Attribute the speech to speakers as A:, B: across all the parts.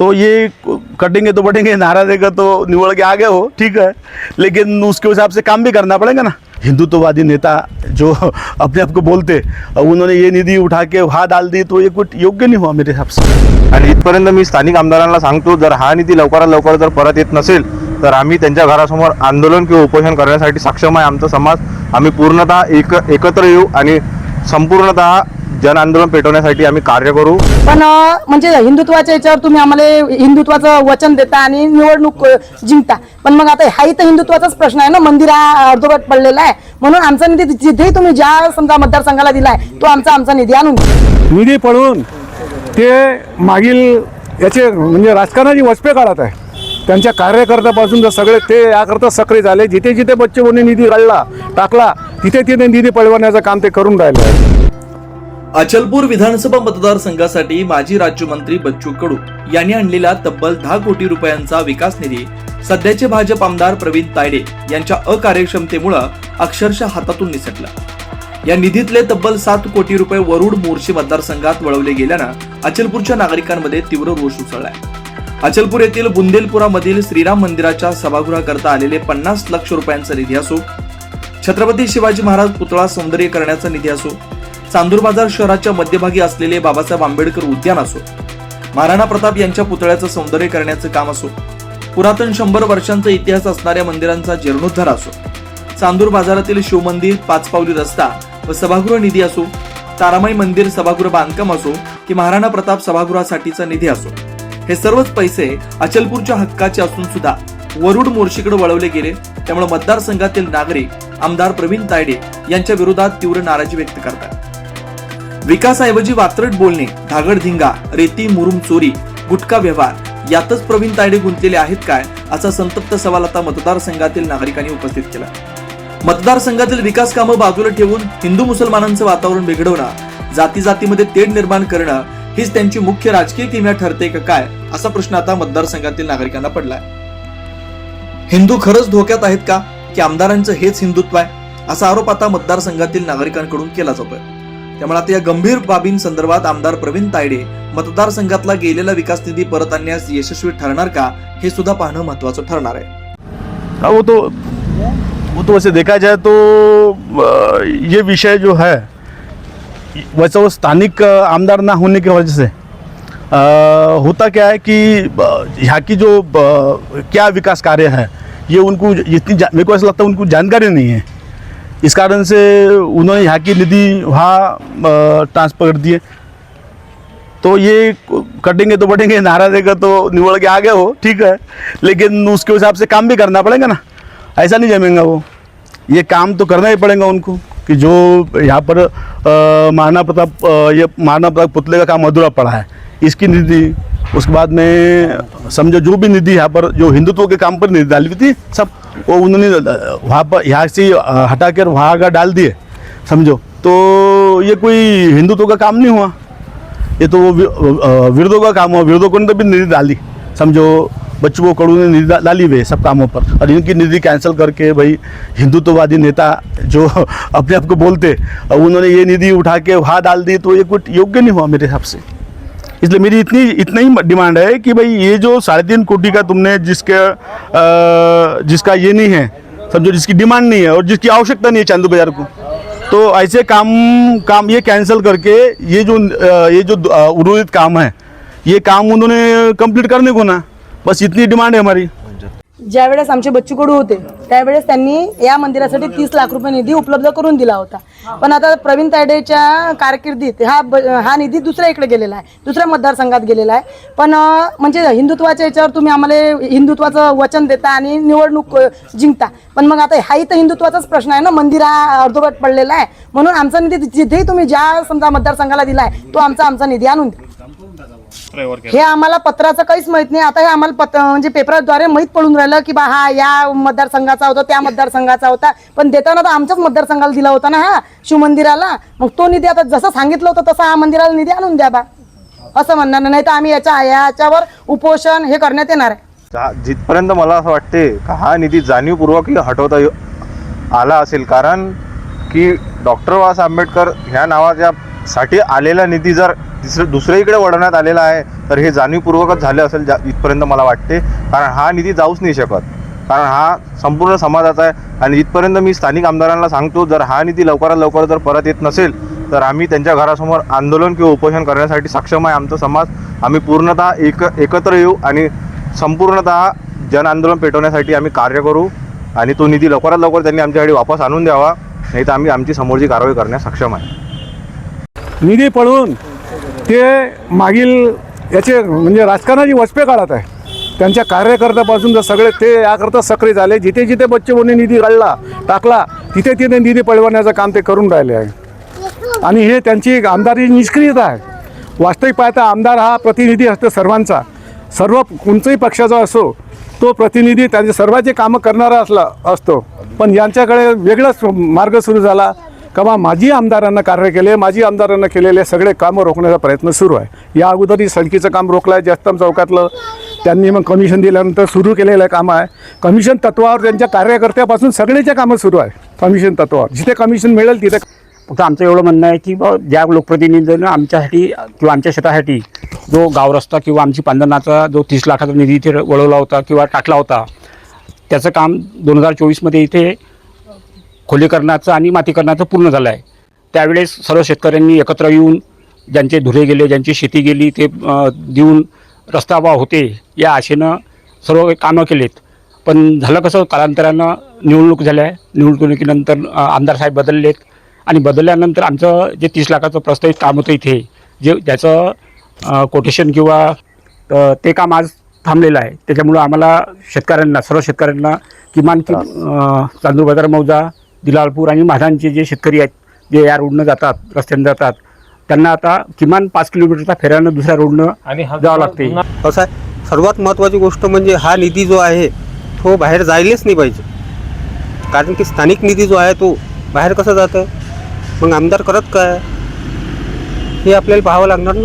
A: तो ये कटेंगे तो बटेंगे नारा देगा तो निवड़ के आगे हो ठीक है। लेकिन उसके हिसाब से काम भी करना पड़ेगा ना। हिंदुत्ववादी नेता जो अपने आप को बोलते और उन्होंने ये निधि उठा के हा डाल दी तो ये कुछ योग्य नहीं हुआ मेरे हिसाब से।
B: आणि इथपर्यंत मी स्थानिक आमदारांना सांगतो जर हा निधी लवकरात लवकर जर परत येत नसेल तर आम्ही त्यांच्या घरासमोर आंदोलन किंवा उपोषण करण्यासाठी सक्षम आहे आमचा समाज. आम्ही पूर्णतः एक एकत्र येऊ आणि संपूर्णतः जन आंदोलन पेटवण्यासाठी आम्ही कार्य करू.
C: पण अं, म्हणजे हिंदुत्वाच्या याच्यावर तुम्ही आम्हाला हिंदुत्वाचं वचन देता आणि निवडणूक जिंकता. पण मग आता हाही तर हिंदुत्वाचाच प्रश्न आहे ना मंदिर हा अर्धवट पडलेला आहे. म्हणून आमचा निधी जिथेही तुम्ही ज्या समजा मतदारसंघाला दिलाय तो आमचा आमचा निधी आणून.
D: निधी पळून ते मागील याचे म्हणजे राजकारणाची वचपे काढत आहे त्यांच्या कार्यकर्त्यापासून जर सगळे ते याकरता सक्रिय झाले जिथे जिथे बच्चे बोनी निधी काढला टाकला तिथे तिथे निधी पळवण्याचं काम ते करून राहिले आहे.
E: अचलपूर विधानसभा मतदारसंघासाठी माजी राज्यमंत्री बच्चू कडू यांनी आणलेला तब्बल दहा कोटी रुपयांचा विकास निधी सध्याचे भाजप आमदार प्रवीण तायडे यांच्या अकार्यक्षमतेमुळे अक्षरशः हातातून निसटला. या निधीतले तब्बल सात कोटी रुपये वरुड मोर्शी मतदारसंघात वळवले गेल्यानं अचलपूरच्या नागरिकांमध्ये तीव्र रोष उसळलाय. अचलपूर येथील बुंदेलपुरामधील श्रीराम मंदिराच्या सभागृहाकरता आलेले पन्नास लक्ष रुपयांचा निधी असो छत्रपती शिवाजी महाराज पुतळा सौंदर्य करण्याचा निधी असो चांदूर बाजार शहराच्या मध्यभागी असलेले बाबासाहेब आंबेडकर उद्यान असो महाराणा प्रताप यांच्या पुतळ्याचं सौंदर्य करण्याचं काम असो पुरातन शंभर वर्षांचा इतिहास असणाऱ्या मंदिरांचा जीर्णोद्धार असो चांदूर बाजारातील शिवमंदिर पाचपावली रस्ता व सभागृह निधी असो तारामाई मंदिर सभागृह बांधकाम असो की महाराणा प्रताप सभागृहासाठीचा निधी असो हे सर्वच पैसे अचलपूरच्या हक्काचे असून सुद्धा वरुड मोर्शीकडे वळवले गेले. त्यामुळे मतदारसंघातील नागरिक आमदार प्रवीण तायडे यांच्या विरोधात तीव्र नाराजी व्यक्त करतात. विकासाऐवजी वात्रट बोलणे धागडधिंगा रेती मुरुम चोरी गुटखा व्यवहार यातच प्रवीण तायडे गुंतलेले आहेत काय असा संतप्त सवाल आता मतदारसंघातील नागरिकांनी उपस्थित केला. मतदारसंघातील विकास कामं बाजूला ठेवून हिंदू मुसलमानांचं वातावरण बिघडवणं जाती जातीमध्ये तेढ निर्माण करणं हीच त्यांची मुख्य राजकीय किम्या ठरते का काय असा प्रश्न आता मतदारसंघातील नागरिकांना पडलाय. हिंदू खरंच धोक्यात आहेत का की आमदारांचं हेच हिंदुत्व आहे असा आरोप आता मतदारसंघातील नागरिकांकडून केला जातोय. त्यामुळे आता या गंभीर बाबींसंदर्भात आमदार प्रवीण तायडे मतदारसंघातला गेलेला विकास निधी परत आणण्यास यशस्वी ठरणार का हे सुद्धा पाहणं महत्वाचं ठरणार आहे.
A: वो तो वो तो वैसे देखा जाए तो ये विषय जो है वैसे वो स्थानिक आमदार ना होने की वजह से होता क्या है कि यहाँ की जो क्या विकास कार्य है ये उनको इतनी मेरे को ऐसा लगता है उनको जानकारी नहीं है। इस कारण से उन्होंने यहाँ की निधि वहाँ ट्रांसफ़र कर दिए। तो ये कटेंगे तो बढ़ेंगे, नारा देगा तो निवड़ के आगे हो, ठीक है। लेकिन उसके हिसाब से काम भी करना पड़ेगा ना। ऐसा नहीं जमेंगे वो। ये काम तो करना ही पड़ेगा उनको कि जो यहाँ पर महाराणा प्रताप ये महाराणा प्रताप पुतले का काम अधूरा पड़ा है। इसकी निधि, उसके बाद में समझो जो भी निधि यहाँ पर, जो हिंदुत्व के काम पर निधि डाली हुई थी, सब वो उन्होंने वहाँ पर यहाँ से हटा कर वहाँ का डाल दिए, समझो। तो ये कोई हिंदुत्व का काम नहीं हुआ। ये तो वो विरोधों का काम हुआ। विरोधों ने तो भी निधि डाली, समझो। बच्चों को कड़ू ने निधि डाली हुई सब कामों पर। और इनकी निधि कैंसिल करके भाई, हिंदुत्ववादी नेता जो अपने आप को बोलते उन्होंने ये निधि उठा के वहाँ डाल दी तो ये कुछ योग्य नहीं हुआ मेरे हिसाब से। इसलिए मेरी इतनी, इतना ही डिमांड है कि भाई ये जो साढ़े तीन कोटी का तुमने जिसके जिसका ये नहीं है समझो जिसकी डिमांड नहीं है और जिसकी आवश्यकता नहीं है चांदू बाज़ार को तो ऐसे काम काम ये कैंसिल करके ये जो ये जो उर्वरित काम है, ये काम उन्होंने कंप्लीट करने को ना, बस इतनी डिमांड है हमारी।
C: ज्यावेळेस आमचे बच्चू कडू होते त्यावेळेस त्यांनी या मंदिरासाठी तीस लाख रुपये निधी उपलब्ध करून दिला होता. पण आता प्रवीण तायडेच्या कारकिर्दीत हा ब- हा निधी दुसऱ्या इकडे गेलेला आहे दुसऱ्या मतदारसंघात गेलेला आहे. पण म्हणजे हिंदुत्वाच्या याच्यावर तुम्ही आम्हाला हिंदुत्वाचं वचन देता आणि निवडणूक जिंकता. पण मग आता हाही तर हिंदुत्वाचाच प्रश्न आहे ना मंदिर हा अर्धवट पडलेला आहे. म्हणून आमचा निधी जिथेही तुम्ही ज्या समजा मतदारसंघाला दिला आहे तो आमचा आमचा निधी आणून द्या. हे आम्हाला पत्राचं काहीच माहीत नाही. आता हे आम्हाला पत्र म्हणजे पेपराद्वारे माहीत पडून राहिलं की बा हा या मतदारसंघाचा होता त्या मतदारसंघाचा होता. पण देताना तर आमच्याच मतदारसंघाला दिला होता ना हा शिवमंदिराला. मग तो निधी आता जसं सांगितलं होतं तसं हा मंदिराला निधी आणून द्या बा. असं म्हणणार नाही तर आम्ही याच्या याच्यावर उपोषण हे करण्यात येणार आहे.
B: जा- जिथपर्यंत मला असं वाटते का हा निधी जाणीवपूर्वक हटवता येऊ- आला असेल. कारण की डॉक्टर बाबासाहेब आंबेडकर ह्या नावाच्या साठी आलेला निधी जर दुसरं इकडे वळवण्यात आलेला आहे तर हे जाणीवपूर्वकच झालं असेल जा इथपर्यंत मला वाटते. कारण हा निधी जाऊच नाही शकत. कारण हा संपूर्ण समाजाचा आहे आणि इथपर्यंत मी स्थानिक आमदारांना सांगतो जर हा निधी लवकरात लवकर जर परत येत नसेल तर आम्ही त्यांच्या घरासमोर आंदोलन किंवा उपोषण करण्यासाठी सक्षम आहे. आमचा समाज आम्ही पूर्णतः एक एकत्र येऊ आणि संपूर्णतः जन आंदोलन पेटवण्यासाठी आम्ही कार्य करू आणि तो निधी लवकरात लवकर त्यांनी आमच्याकडे वापस आणून द्यावा. नाही तर आम्ही आमची समोरची कारवाई करण्यास सक्षम आहे.
D: निधी पळवून ते मागील याचे म्हणजे राजकारणाची वचपे काढत आहे त्यांच्या कार्यकर्त्यापासून जर सगळे ते याकरता सक्रिय झाले जिथे जिथे बच्चूंनी निधी काढला टाकला तिथे तिथे निधी पळवण्याचं काम ते करून राहिले आहे. आणि हे त्यांची आमदारी निष्क्रियता आहे. वास्तविक पाहता आमदार हा प्रतिनिधी असतो सर्वांचा. सर्व कोणचाही पक्षाचा असो तो प्रतिनिधी त्यांचे सर्वांचे कामं करणारा असला असतो. पण यांच्याकडे वेगळाच मार्ग सुरू झाला. का बा माझी आमदारांना कार्य केले माझी आमदारांना केलेले सगळे कामं रोखण्याचा प्रयत्न सुरू आहे. या अगोदरही सडकीचं काम रोखलं आहे जस्तम चौकातलं. त्यांनी मग कमिशन दिल्यानंतर सुरू केलेलं काम आहे. कमिशन तत्वावर त्यांच्या कार्यकर्त्यापासून सगळेच्या कामं सुरू आहे. कमिशन तत्वावर. जिथे कमिशन मिळेल तिथे
F: फक्त आमचं एवढं म्हणणं आहे की ज्या लोकप्रतिनिधीनं आमच्यासाठी किंवा आमच्या शेतासाठी जो गाव रस्ता किंवा आमची पांदनाचा जो तीस लाखाचा निधी इथे वळवला होता किंवा टाकला होता त्याचं काम दोन हजार चोवीसमध्ये इथे खोलीकरणाचं आणि मातीकरणाचं पूर्ण झालं आहे त्यावेळेस सर्व शेतकऱ्यांनी एकत्र येऊन ज्यांचे धुरे गेले ज्यांची शेती गेली ते देऊन रस्ता वा होते या आशेनं सर्व कामं केलेत. पण झालं कसं कालांतरानं निवडणूक झाल्या. निवडणुकीनंतर आमदार साहेब बदललेत. आणि बदलल्यानंतर आमचं जे तीस लाखाचं प्रस्तावित काम होतं इथे जे ज्याचं कोटेशन किंवा ते काम आज थांबलेलं आहे. त्याच्यामुळं आम्हाला शेतकऱ्यांना सर्व शेतकऱ्यांना किमान तांदूळ बाजार मौजा दिलाळपूर आणि म्हाडांचे जे शेतकरी आहेत जे या रोडनं जातात रस्त्यानं जातात त्यांना आता किमान पाच किलोमीटरचा फेऱ्यानं दुसऱ्या रोडनं जावं लागते
G: कसं आहे सर्वात महत्त्वाची गोष्ट म्हणजे हा निधी जो आहे तो बाहेर जायलाच नाही पाहिजे. कारण की स्थानिक निधी जो आहे तो बाहेर कसं जात आहे मग आमदार करत काय? हे आपल्याला पाहावं लागणार ना.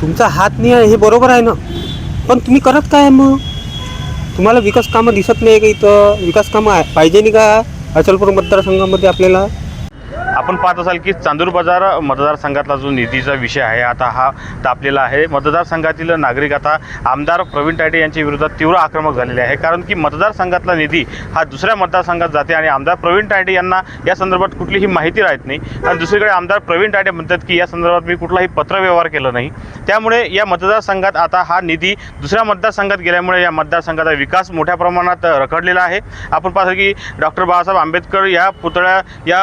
G: तुमचा हात नाही आहे हे बरोबर आहे ना. पण तुम्ही करत काय मग? तुम्हाला विकास कामं दिसत नाही का इथं? विकास कामं आहे- पाहिजे नाही का? अचलपूर मतदारसंघामध्ये आपल्याला
B: आपण पाहत असाल की चांदूर बाजार मतदारसंघातला जो निधीचा विषय आहे आता हा तापलेला आहे. मतदारसंघातील नागरिक आता आमदार प्रवीण तायडे यांच्या विरोधात तीव्र आक्रमक झालेले आहे. कारण की मतदारसंघातला निधी हा दुसऱ्या मतदारसंघात जाते आणि आमदार प्रवीण तायडे यांना या संदर्भात कुठलीही माहिती राहत नाही. आणि दुसरीकडे आमदार प्रवीण तायडे म्हणतात की या संदर्भात मी कुठलाही पत्रव्यवहार केला नाही. त्यामुळे या मतदारसंघात आता हा निधी दुसऱ्या मतदारसंघात गेल्यामुळे या मतदारसंघाचा विकास मोठ्या प्रमाणात रखडलेला आहे. आपण पाहतो की डॉक्टर बाबासाहेब आंबेडकर या पुतळ्या या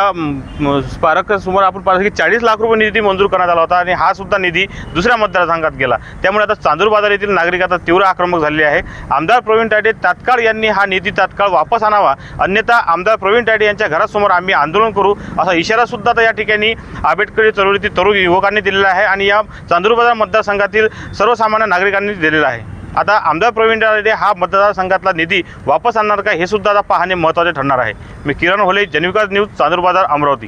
B: स्मारक सुमारे आपण पाहतो की चाळीस लाख रुपये निधी मंजूर करण्यात आला होता आणि हा सुद्धा निधी दुसऱ्या मतदारसंघात गेला. त्यामुळे आता चांदूर बाजार येथील नागरिक आता तीव्र आक्रमक झालेले आहे. आमदार प्रवीण ताडे तात्काळ यांनी हा निधी तात्काळ वापस आणावा. अन्यथा आमदार प्रवीण ताडे यांच्या घरासमोर आम्ही आंदोलन करू. असा इशारा सुद्धा आता या ठिकाणी आंबेडकरी चळवळीतील तरुण युवकांनी दिलेला आहे आणि या चांदूर बाजार मतदारसंघातील सर्वसामान्य नागरिकांनी दिलेला आहे. आता आमदार प्रवीण तायडे हा मतदारसंघातला निधी वापस आणणार का हे सुद्धा आता पाहणे महत्त्वाचे ठरणार आहे. मी किरण होले जनविकास न्यूज चांदूर बाजार अमरावती.